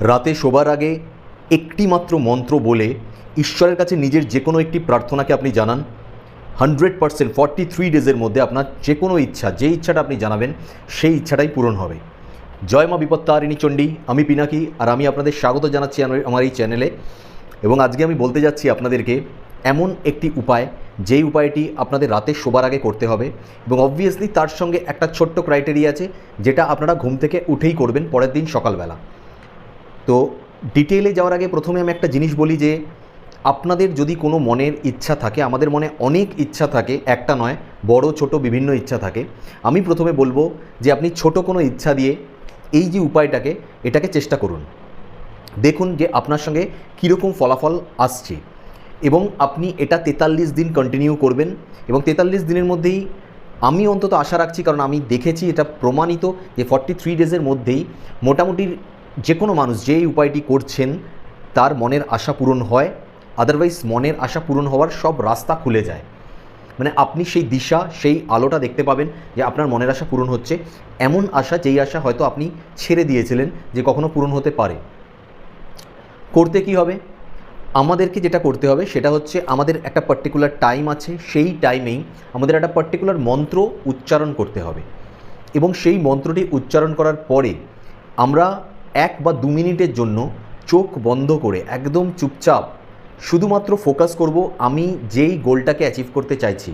রাতে শোবার আগে একটি মাত্র মন্ত্র বলে ঈশ্বরের কাছে নিজের যে কোনো একটি প্রার্থনাকে আপনি জানান। হান্ড্রেড পার্সেন্ট ফর্টি থ্রি ডেজের মধ্যে আপনার যে কোনো ইচ্ছা, যে ইচ্ছাটা আপনি জানাবেন, সেই ইচ্ছাটাই পূরণ হবে। জয় মা বিপত্তারিণী চণ্ডী, আমি পিনাকি, আর আমি আপনাদের স্বাগত জানাচ্ছি আমার আমার এই চ্যানেলে। এবং আজকে আমি বলতে যাচ্ছি আপনাদেরকে এমন একটি উপায়, যেই উপায়টি আপনাদের রাতে শোবার আগে করতে হবে। এবং অবভিয়াসলি তার সঙ্গে একটা ছোট্ট ক্রাইটেরিয়া আছে, যেটা আপনারা ঘুম থেকে উঠেই করবেন পরের দিন সকালবেলা। তো ডিটেলে যাওয়ার আগে প্রথমে আমি একটা জিনিস বলি যে, আপনাদের যদি কোনো মনের ইচ্ছা থাকে, আমাদের মনে অনেক ইচ্ছা থাকে, একটা নয়, বড়, ছোট, বিভিন্ন ইচ্ছা থাকে, আমি প্রথমে বলব যে আপনি ছোট কোনো ইচ্ছা দিয়ে এই যে উপায়টাকে, এটাকে চেষ্টা করুন। দেখুন যে আপনার সঙ্গে কীরকম ফলাফল আসছে এবং আপনি এটা তেতাল্লিশ দিন কন্টিনিউ করবেন এবং তেতাল্লিশ দিনের মধ্যেই আমি অন্তত আশা রাখছি, কারণ আমি দেখেছি এটা প্রমাণিত যে ফর্টি থ্রি ডেজের মধ্যেই মোটামুটি যে কোনো মানুষ যেই উপায়টি করছেন, তার মনের আশা পূরণ হয় আদারওয়াইজ মনের আশা পূরণ হওয়ার সব রাস্তা খুলে যায়। মানে আপনি সেই দিশা, সেই আলোটা দেখতে পাবেন যে আপনার মনের আশা পূরণ হচ্ছে। এমন আশা, যেই আশা হয়তো আপনি ছেড়ে দিয়েছিলেন যে কখনো পূরণ হতে পারে। করতে কি হবে? আমাদেরকে যেটা করতে হবে, সেটা হচ্ছে আমাদের একটা পার্টিকুলার টাইম আছে, সেই টাইমেই আমাদের একটা পার্টিকুলার মন্ত্র উচ্চারণ করতে হবে। এবং সেই মন্ত্রটি উচ্চারণ করার পরে আমরা এক বা দু মিনিটের জন্য চোখ বন্ধ করে একদম চুপচাপ শুধুমাত্র ফোকাস করব আমি যেই গোলটাকে অ্যাচিভ করতে চাইছি।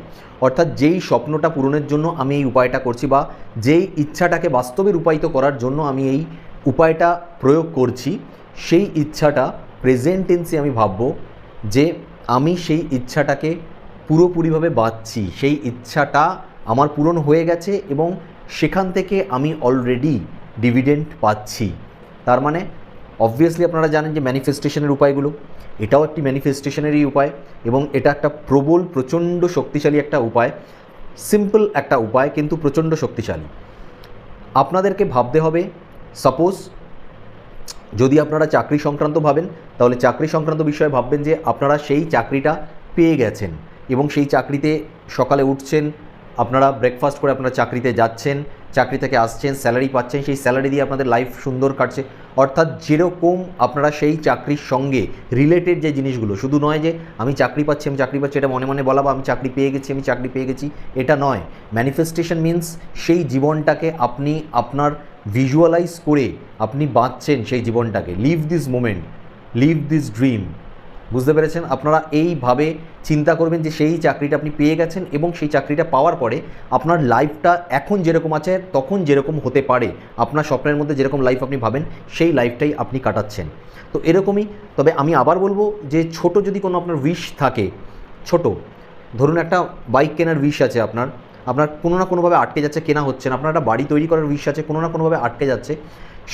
অর্থাৎ যেই স্বপ্নটা পূরণের জন্য আমি এই উপায়টা করছি বা যেই ইচ্ছাটাকে বাস্তবে রূপায়িত করার জন্য আমি এই উপায়টা প্রয়োগ করছি, সেই ইচ্ছাটা প্রেজেন্ট টেন্সে আমি ভাববো যে আমি সেই ইচ্ছাটাকে পুরোপুরিভাবে বাঁচছি সেই ইচ্ছাটা আমার পূরণ হয়ে গেছে এবং সেখান থেকে আমি অলরেডি ডিভিডেন্ট পাচ্ছি। তার মানে অবভিয়াসলি আপনারা জানেন যে ম্যানিফেস্টেশনের উপায়গুলো, এটাও একটি ম্যানিফেস্টেশনেরই উপায় এবং এটা একটা প্রবল, প্রচণ্ড শক্তিশালী একটা উপায়। সিম্পল একটা উপায়, কিন্তু প্রচণ্ড শক্তিশালী। আপনাদেরকে ভাবতে হবে সাপোজ যদি আপনারা চাকরি সংক্রান্ত ভাবেন, তাহলে চাকরি সংক্রান্ত বিষয়ে ভাববেন যে আপনারা সেই চাকরিটা পেয়ে গেছেন এবং সেই চাকরিতে সকালে উঠছেন, আপনারা ব্রেকফাস্ট করে আপনারা চাকরিতে যাচ্ছেন চাকরি থেকে আসছেন স্যালারি পাচ্ছেন, সেই স্যালারি দিয়ে আপনাদের লাইফ সুন্দর কাটছে। অর্থাৎ যেরকম আপনারা সেই চাকরির সঙ্গে রিলেটেড যে জিনিসগুলো, শুধু নয় যে আমি চাকরি পাচ্ছি, আমি চাকরি পাচ্ছি, এটা মনে মনে বলা বা আমি চাকরি পেয়ে গেছি, আমি চাকরি পেয়ে গেছি, এটা নয়। ম্যানিফেস্টেশন মিন্স সেই জীবনটাকে আপনি আপনার ভিজুয়ালাইজ করে আপনি বাঁচছেন সেই জীবনটাকে। Live this moment live this dream বুঝতে পেরেছেন? আপনারা এইভাবে চিন্তা করবেন যে সেই চাকরিটা আপনি পেয়ে গেছেন এবং সেই চাকরিটা পাওয়ার পরে আপনার লাইফটা এখন যেরকম আছে, তখন যেরকম হতে পারে, আপনার স্বপ্নের মধ্যে যেরকম লাইফ আপনি ভাবেন, সেই লাইফটাই আপনি কাটাচ্ছেন। তো এরকমই, তবে আমি আবার বলব যে ছোট যদি কোনো আপনার উইশ থাকে, ছোট, ধরুন একটা বাইক কেনার উইশ আছে আপনার আপনার কোনো না কোনোভাবে আটকে যাচ্ছে, কেনা হচ্ছে না। আপনার একটা বাড়ি তৈরি করার উইশ আছে, কোনো না কোনোভাবে আটকে যাচ্ছে।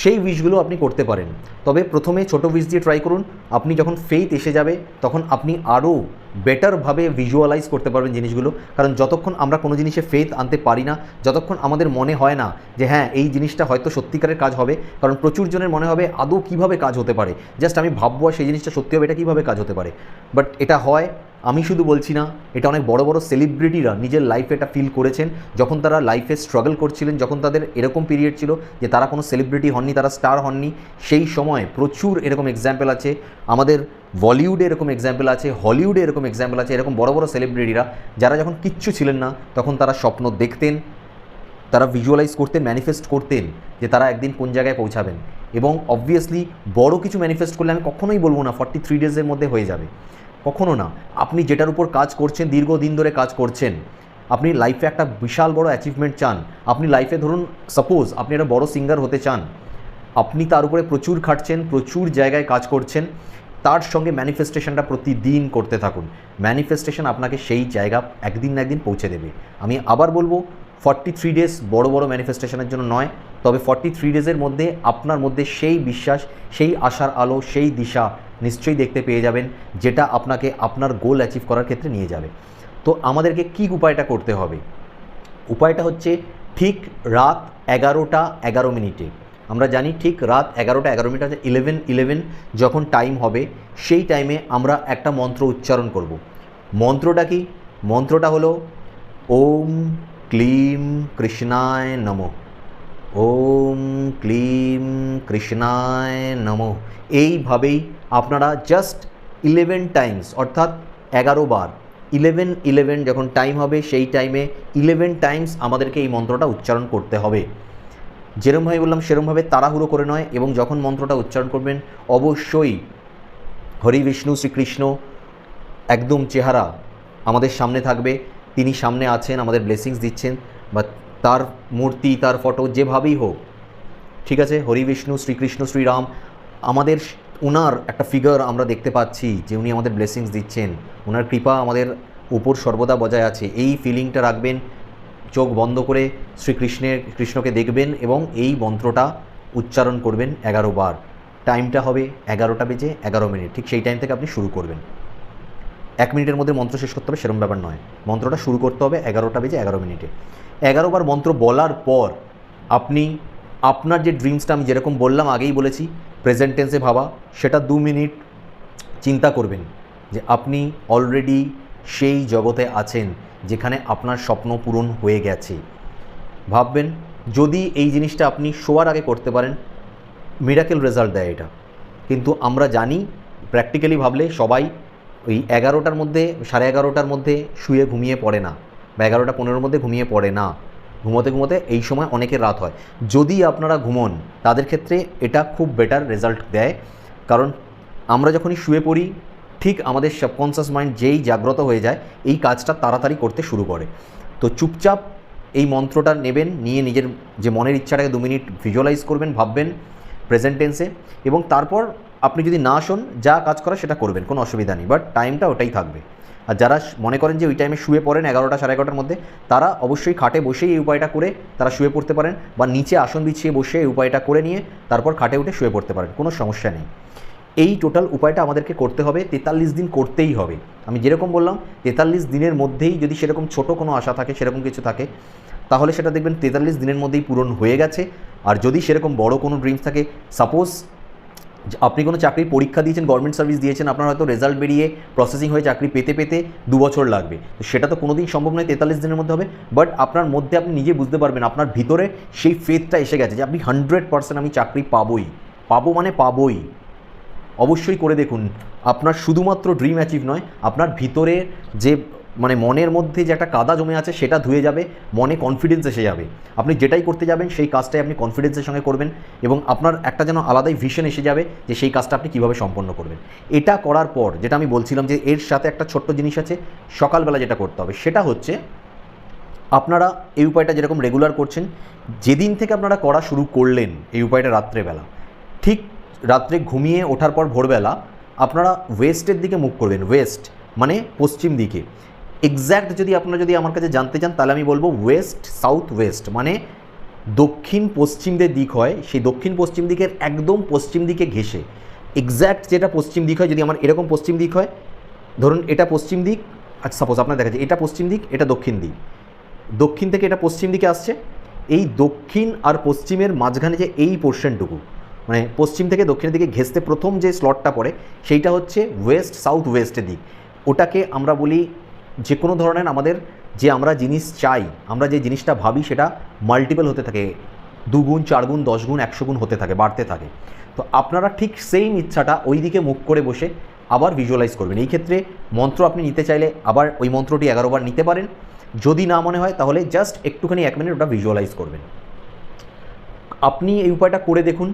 সেই উইশগুলো আপনি করতে পারেন। তবে প্রথমে ছোট উইশ দিয়ে ট্রাই করুন। আপনি যখন ফেইথ এসে যাবে, তখন আপনি আরও বেটারভাবে ভিজুয়ালাইজ করতে পারবেন জিনিসগুলো। কারণ যতক্ষণ আমরা কোনো জিনিসে ফেথ আনতে পারি না, যতক্ষণ আমাদের মনে হয় না যে হ্যাঁ এই জিনিসটা হয়তো সত্যিকারের কাজ হবে, কারণ প্রচুর জনের মনে হবে আদৌ কীভাবে কাজ হতে পারে। জাস্ট আমি ভাববো সেই জিনিসটা সত্যি হবে, এটা কীভাবে কাজ হতে পারে। বাট এটা হয় আমি শুধু বলছি না, এটা অনেক বড় বড় সেলিব্রিটিরা নিজের লাইফে এটা ফিল করেছেন। যখন তারা লাইফে স্ট্রাগল করছিলেন, যখন তাদের এরকম পিরিয়ড ছিল যে তারা কোনো সেলিব্রিটি হননি, তারা স্টার হননি, সেই সময় প্রচুর এরকম এক্সাম্পল আছে। আমাদের বলিউডে এরকম এক্সাম্পল আছে হলিউডে এরকম এক্সাম্পল আছে, এরকম বড় বড় সেলিব্রিটিরা যারা যখন কিচ্ছু ছিলেন না, তখন তারা স্বপ্ন দেখতেন, তারা ভিজুয়ালাইজ করতেন ম্যানিফেস্ট করতেন যে তারা একদিন কোন জায়গায় পৌঁছাবেন। এবং অবভিয়াসলি বড় কিছু ম্যানিফেস্ট করলে আমি কখনোই বলব না ফর্টি থ্রি ডেজের মধ্যে হয়ে যাবে। কখনো না। আপনি যেটার উপর কাজ করছেন, দীর্ঘদিন ধরে কাজ করছেন, আপনি লাইফে একটা বিশাল বড় অ্যাচিভমেন্ট চান। আপনি লাইফে ধরুন সাপোজ আপনি একটা বড় সিঙ্গার হতে চান, আপনি তার উপরে প্রচুর খাটছেন, প্রচুর জায়গায় কাজ করছেন, তার সঙ্গে ম্যানিফেস্টেশনটা প্রতিদিন করতে থাকুন। ম্যানিফেস্টেশন আপনাকে সেই জায়গা একদিন না একদিন পৌঁছে দেবে। আমি আবার বলব ফর্টি থ্রি ডেজ বড় বড় ম্যানিফেস্টেশনের জন্য নয়, তবে ফর্টি থ্রি ডেজের মধ্যে, আপনার মধ্যে সেই বিশ্বাস, সেই আশার আলো, সেই দিশা নিশ্চয়ই দেখতে পেয়ে যাবেন যেটা আপনাকে আপনার গোল অ্যাচিভ করার ক্ষেত্রে নিয়ে যাবে। তো আমাদেরকে কী উপায়টা করতে হবে? উপায়টা হচ্ছে ঠিক রাত এগারোটা এগারো মিনিটে। আমরা জানি ঠিক রাত এগারোটা এগারো মিনিট আছে ইলেভেন ইলেভেন যখন টাইম হবে, সেই টাইমে আমরা একটা মন্ত্র উচ্চারণ করব। মন্ত্রটা কি? মন্ত্রটা হলো, ওম ক্লিম কৃষ্ণায় নম। ওম ক্লিম কৃষ্ণায় নম। এইভাবেই আপনারা জাস্ট ইলেভেন টাইমস অর্থাৎ এগারো বার ইলেভেন ইলেভেন যখন টাইম হবে, সেই টাইমে ইলেভেন টাইমস আমাদেরকে এই মন্ত্রটা উচ্চারণ করতে হবে। যেরমভাবে বললাম, সেরমভাবে তাড়াহুড়ো করে নয়, এবং যখন মন্ত্রটা উচ্চারণ করবেন, অবশ্যই হরি বিষ্ণু শ্রীকৃষ্ণ, একদম চেহারা আমাদের সামনে থাকবে, তিনি সামনে আছেন, আমাদের ব্লেসিংস দিচ্ছেন বা তার মূর্তি, তার ফটো যেভাবেই হোক, ঠিক আছে? হরি বিষ্ণু, শ্রীকৃষ্ণ, শ্রীরাম, আমাদের ওনার একটা ফিগার আমরা দেখতে পাচ্ছি যে উনি আমাদের ব্লেসিংস দিচ্ছেন। ওনার কৃপা আমাদের উপর সর্বদা বজায় আছে। এই ফিলিংটা রাখবেন, চোখ বন্ধ করে শ্রীকৃষ্ণের, কৃষ্ণকে দেখবেন এবং এই মন্ত্রটা উচ্চারণ করবেন এগারো বার। টাইমটা হবে এগারোটা বেজে এগারো মিনিট। ঠিক সেই টাইম থেকে আপনি শুরু করবেন। এক মিনিটের মধ্যে মন্ত্র শেষ করতে হবে সেরকম ব্যাপার নয়। মন্ত্রটা শুরু করতে হবে এগারোটা বেজে এগারো মিনিটে। এগারো বার মন্ত্র বলার পর আপনি আপনার যে ড্রিমসটা আমি যেরকম বললাম, আগেই বলেছি প্রেজেন্ট টেন্সে ভাবা, সেটা দু মিনিট চিন্তা করবেন যে আপনি অলরেডি সেই জগতে আছেন যেখানে আপনার স্বপ্ন পূরণ হয়ে গেছে। ভাববেন, যদি এই জিনিসটা আপনি শোয়ার আগে করতে পারেন মিরাকেল রেজাল্ট দেয় এটা। কিন্তু আমরা জানি প্র্যাকটিক্যালি ভাবলে সবাই ওই এগারোটার মধ্যে, সাড়ে এগারোটার মধ্যে শুয়ে ঘুমিয়ে পড়ে না, বা এগারোটা পনেরোর মধ্যে ঘুমিয়ে পড়ে না। ঘুমোতে ঘুমোতে এই সময় অনেকের রাত হয়। যদি আপনারা ঘুমন, তাদের ক্ষেত্রে এটা খুব বেটার রেজাল্ট দেয়। কারণ আমরা যখনই শুয়ে পড়ি, ঠিক আমাদের সাবকনসিয়াস মাইন্ড যেই জাগ্রত হয়ে যায়, এই কাজটা তাড়াতাড়ি করতে শুরু করে। তো চুপচাপ এই মন্ত্রটা নেবেন, নিয়ে নিজের যে মনের ইচ্ছাটাকে দু মিনিট ভিজুয়ালাইজ করবেন, ভাববেন প্রেজেন্ট টেন্সে এবং তারপর আপনি যদি না শোন, যা কাজ করা সেটা করবেন, কোনো অসুবিধা নেই। বাট টাইমটা ওটাই থাকবে। আর যারা মনে করেন যে ওই টাইমে শুয়ে পড়েন এগারোটা সাড়ে এগারোটার মধ্যে, তারা অবশ্যই খাটে বসেই এই উপায়টা করে তারা শুয়ে পড়তে পারেন বা নিচে আসন বিছিয়ে বসে এই উপায়টা করে নিয়ে তারপর খাটে উঠে শুয়ে পড়তে পারেন, কোনো সমস্যা নেই। এই টোটাল উপায়টা আমাদেরকে করতে হবে, তেতাল্লিশ দিন করতেই হবে। আমি যেরকম বললাম, তেতাল্লিশ দিনের মধ্যেই যদি সেরকম ছোট কোনো আশা থাকে, সেরকম কিছু থাকে, তাহলে সেটা দেখবেন তেতাল্লিশ দিনের মধ্যেই পূরণ হয়ে গেছে। আর যদি সেরকম বড় কোনো ড্রিমস থাকে সাপোজ আপনি কোনো চাকরির পরীক্ষা দিয়েছেন গভর্নমেন্ট সার্ভিস দিয়েছেন, আপনার হয়তো রেজাল্ট বেরিয়ে প্রসেসিং হয়ে চাকরি পেতে পেতে দু বছর লাগবে। তো সেটা তো কোনো দিন সম্ভব নয়, তেতাল্লিশ দিনের মধ্যে হবে। বাট আপনার মধ্যে আপনি নিজে বুঝতে পারবেন, আপনার ভিতরে সেই ফেথটা এসে গেছে যে আপনি হান্ড্রেড পার্সেন্ট আমি চাকরি পাবোই। পাবো মানে পাবোই। অবশ্যই করে দেখুন, আপনার শুধুমাত্র ড্রিম অ্যাচিভ নয়, আপনার ভিতরে যে মানে মনের মধ্যে যে একটা কাদা জমে আছে, সেটা ধুয়ে যাবে, মনে কনফিডেন্স এসে যাবে। আপনি যেটাই করতে যাবেন, সেই কাজটাই আপনি কনফিডেন্সের সঙ্গে করবেন এবং আপনার একটা যেন আলাদাই ভিশন এসে যাবে যে সেই কাজটা আপনি কীভাবে সম্পন্ন করবেন। এটা করার পর, যেটা আমি বলছিলাম যে এর সাথে একটা ছোট্ট জিনিস আছে, সকালবেলা যেটা করতে হবে, সেটা হচ্ছে আপনারা এই উপায়টা যেরকম রেগুলার করছেন, যেদিন থেকে আপনারা করা শুরু করলেন এই উপায়টা রাত্রেবেলা, ঠিক রাত্রে ঘুমিয়ে ওঠার পর ভোরবেলা আপনারা ওয়েস্টের দিকে মুখ করবেন ওয়েস্ট মানে পশ্চিম দিকে। এক্স্যাক্ট যদি আপনারা যদি আমার কাছে জানতে চান, তাহলে আমি বলব ওয়েস্ট সাউথ ওয়েস্ট মানে দক্ষিণ, পশ্চিম যে দিক হয়, সেই দক্ষিণ, পশ্চিম দিকের একদম পশ্চিম দিকে ঘেসে এক্স্যাক্ট যেটা পশ্চিম দিক হয়, যদি আমার এরকম পশ্চিম দিক হয়, ধরুন এটা পশ্চিম দিক আচ্ছা সাপোজ আপনার দেখা যায় এটা পশ্চিম দিক, এটা দক্ষিণ দিক। দক্ষিণ থেকে এটা পশ্চিম দিকে আসছে। এই দক্ষিণ আর পশ্চিমের মাঝখানে যে এই পোর্শনটুকু মানে পশ্চিম থেকে দক্ষিণের দিকে ঘেঁচতে প্রথম যে স্লটটা পড়ে, সেইটা হচ্ছে ওয়েস্ট সাউথ ওয়েস্টের দিক। ওটাকে আমরা বলি যে কোনো ধরনের আমাদের যে আমরা জিনিস চাই, আমরা যে জিনিসটা ভাবি সেটা মাল্টিপল হতে থাকে। দুগুণ চার গুণ দশ গুণ একশো গুণ হতে থাকে, বাড়তে থাকে। তো আপনারা ঠিক সেম ইচ্ছাটা ওই দিকে মুখ করে বসে আবার ভিজুয়ালাইজ করবেন। এই ক্ষেত্রে মন্ত্র আপনি নিতে চাইলে আবার ওই মন্ত্রটি এগারোবার নিতে পারেন। যদি না মনে হয় তাহলে জাস্ট একটুখানি এক মিনিট ওটা ভিজুয়ালাইজ করবেন। আপনি এই উপায়টা করে দেখুন।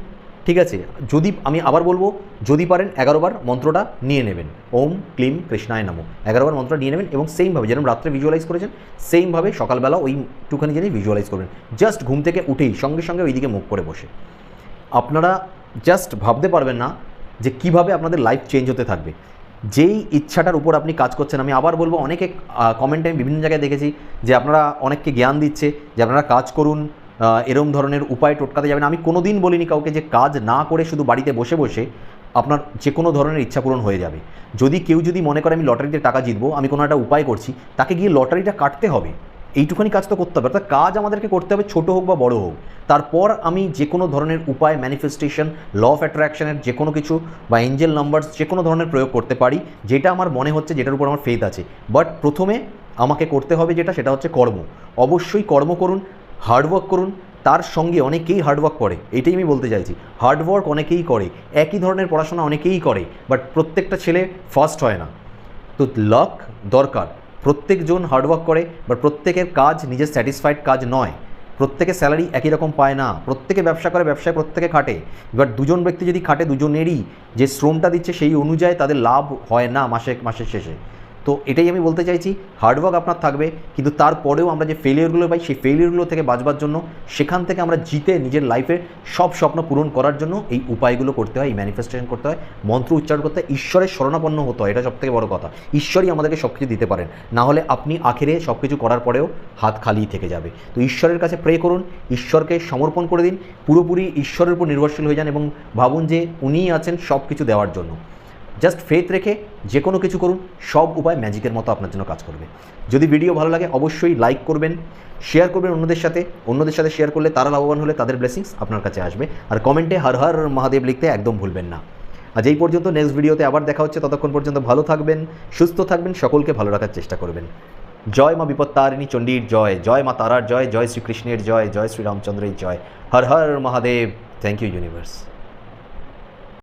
ঠিক আছে, যদি আমি আবার বলব, যদি পারেন এগারোবার মন্ত্রটা নিয়ে নেবেন। ওম ক্লিম কৃষ্ণায় নামো। এগারোবার মন্ত্রটা নিয়ে নেবেন এবং সেমভাবে যেরকম রাত্রে ভিজুয়ালাইজ করেছেন সেমভাবে সকালবেলা ওই একটুখানি জিনিস ভিজুয়ালাইজ করবেন। জাস্ট ঘুম থেকে উঠেই সঙ্গে সঙ্গে ওইদিকে মুখ করে বসে। আপনারা জাস্ট ভাবতে পারবেন না যে কীভাবে আপনাদের লাইফ চেঞ্জ হতে থাকবে। যেই ইচ্ছাটার উপর আপনি কাজ করছেন, আমি আবার বলব, অনেকে কমেন্টে আমি বিভিন্ন জায়গায় দেখেছি যে আপনারা অনেককে জ্ঞান দিচ্ছে, যে আপনারা কাজ করুন এরম ধরনের উপায় টোটকাতে যাবেন আমি কোনো দিন বলিনি কাউকে যে কাজ না করে শুধু বাড়িতে বসে বসে আপনার যে কোনো ধরনের ইচ্ছা পূরণ হয়ে যাবে। যদি কেউ যদি মনে করে আমি লটারিতে টাকা জিতবো, আমি কোনো একটা উপায় করছি, তাকে গিয়ে লটারিটা কাটতে হবে। এইটুখানি কাজ তো করতে হবে। অর্থাৎ কাজ আমাদেরকে করতে হবে ছোট হোক বা বড় হোক। তারপর আমি যে কোনো ধরনের উপায় ম্যানিফেস্টেশন ল অফ অ্যাট্রাকশনের যে কোনো কিছু বা এঞ্জেল নাম্বারস যে কোনো ধরনের প্রয়োগ করতে পারি, যেটা আমার মনে হচ্ছে যেটার উপর আমার ফেথ আছে। বাট প্রথমে আমাকে করতে হবে যেটা, সেটা হচ্ছে কর্ম। অবশ্যই কর্ম করুন। হার্ডওয়ার্ক করুন, তার সঙ্গে অনেকেই হার্ডওয়ার্ক করে এটাই আমি বলতে চাইছি। হার্ডওয়ার্ক অনেকেই করে, একই ধরনের পড়াশোনা অনেকেই করে বাট প্রত্যেকটা ছেলে ফার্স্ট হয় না। তো লাক দরকার, প্রত্যেকজন হার্ডওয়ার্ক করে বাট প্রত্যেকের কাজ নিজের স্যাটিসফাইড কাজ নয়। প্রত্যেকে স্যালারি একই রকম পায় না, প্রত্যেকে ব্যবসা করে, ব্যবসায় প্রত্যেকে খাটে এবার দুজন ব্যক্তি যদি খাটে, দুজনেরই যে শ্রমটা দিচ্ছে সেই অনুযায়ী তাদের লাভ হয় না মাসে, মাসের শেষে। তো এটাই আমি বলতে চাইছি হার্ডওয়ার্ক আপনার থাকবে, কিন্তু তারপরেও আমরা যে ফেলিয়ারগুলো পাই, সেই ফেলিয়ারগুলো থেকে বাঁচবার জন্য, সেখান থেকে আমরা জিতে নিজের লাইফের সব স্বপ্ন পূরণ করার জন্য এই উপায়গুলো করতে হয়, এই ম্যানিফেস্টেশন করতে হয়, মন্ত্র উচ্চারণ করতে হয়, ঈশ্বরের শরণাপন্ন হতে হয়, এটা সবথেকে বড় কথা। ঈশ্বরই আমাদেরকে সব কিছু দিতে পারেন, না হলে আপনি আখেরে সব কিছু করার পরেও হাত খালি থেকে যাবে। তো ঈশ্বরের কাছে প্রে করুন, ঈশ্বরকে সমর্পণ করে দিন, পুরোপুরি ঈশ্বরের উপর নির্ভরশীল হয়ে যান এবং ভাবুন যে উনিই আছেন সব কিছু দেওয়ার জন্য। জাস্ট ফেথ রেখে যে কোনো কিছু করুন, সব উপায় ম্যাজিকের মতো আপনার জন্য কাজ করবে। যদি ভিডিও ভালো লাগে, অবশ্যই লাইক করবেন শেয়ার করবেন অন্যদের সাথে অন্যদের সাথে শেয়ার করলে তারা লাভবান হলে তাদের ব্লেসিংস আপনার কাছে আসবে। আর কমেন্টে হর হর মহাদেব লিখতে একদম ভুলবেন না। আজ এই পর্যন্ত নেক্সট ভিডিওতে আবার দেখা হচ্ছে, ততক্ষণ পর্যন্ত ভালো থাকবেন, সুস্থ থাকবেন, সকলকে ভালো রাখার চেষ্টা করবেন। জয় মা বিপত্তারিণী চণ্ডীর জয় জয় মা তারার জয় জয় শ্রীকৃষ্ণের জয় জয় শ্রীরামচন্দ্রের জয়। Har Har Mahadev thank you universe